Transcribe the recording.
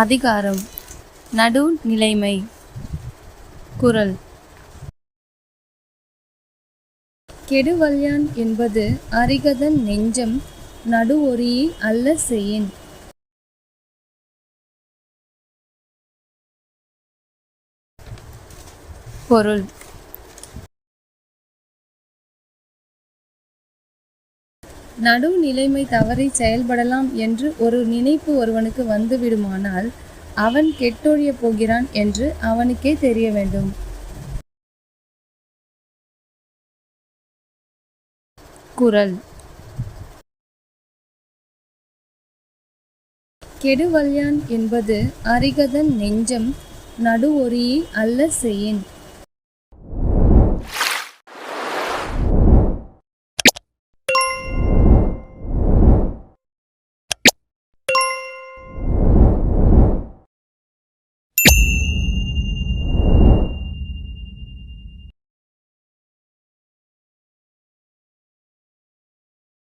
அதிகாரம். நடுநிலைமை குரல். கெடுவல்யான் என்பது அரிகதன் நெஞ்சம் நடு ஒரியே அல்ல செய்யின் பொருள். நடுநிலைமை தவறி செயல்படலாம் என்று ஒரு நினைப்பு ஒருவனுக்கு வந்துவிடுமானால் அவன் கெட்டொழியப் போகிறான் என்று அவனுக்கே தெரிய வேண்டும். குரல். கெடுவல்யான் என்பது அரிகதன் நெஞ்சம் நடுவொரியை அல்ல செய்யின்.